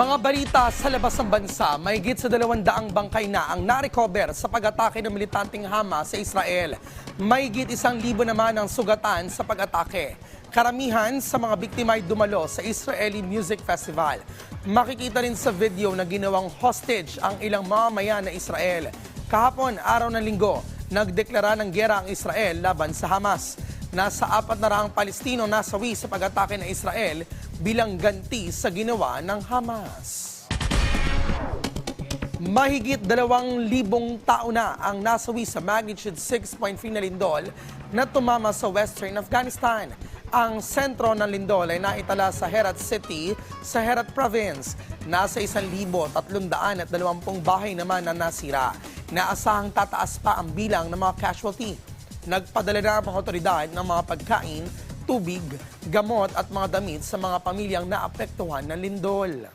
Mga balita sa labas ng bansa, mahigit sa dalawang daang bangkay na ang narecover sa pag-atake ng militanteng Hamas sa Israel. Mahigit isang libo naman ang sugatan sa pag-atake. Karamihan sa mga biktima ay dumalo sa Israeli Music Festival. Makikita rin sa video na ginawang hostage ang ilang mamamayan na Israel. Kahapon, araw ng linggo, nagdeklara ng gera ang Israel laban sa Hamas. Nasa apat na raang Palestino nasawi sa pag-atake ng Israel bilang ganti sa ginawa ng Hamas. Mahigit dalawang libong tao na ang nasawi sa magnitude 6.3 na lindol na tumama sa western Afghanistan. Ang sentro ng lindol ay naitala sa Herat City sa Herat Province. Nasa 1,320 bahay naman na nasira. Naasahang tataas pa ang bilang ng mga casualty. Nagpadala na ang mga otoridad ng mga pagkain, tubig, gamot at mga damit sa mga pamilyang naapektuhan ng lindol.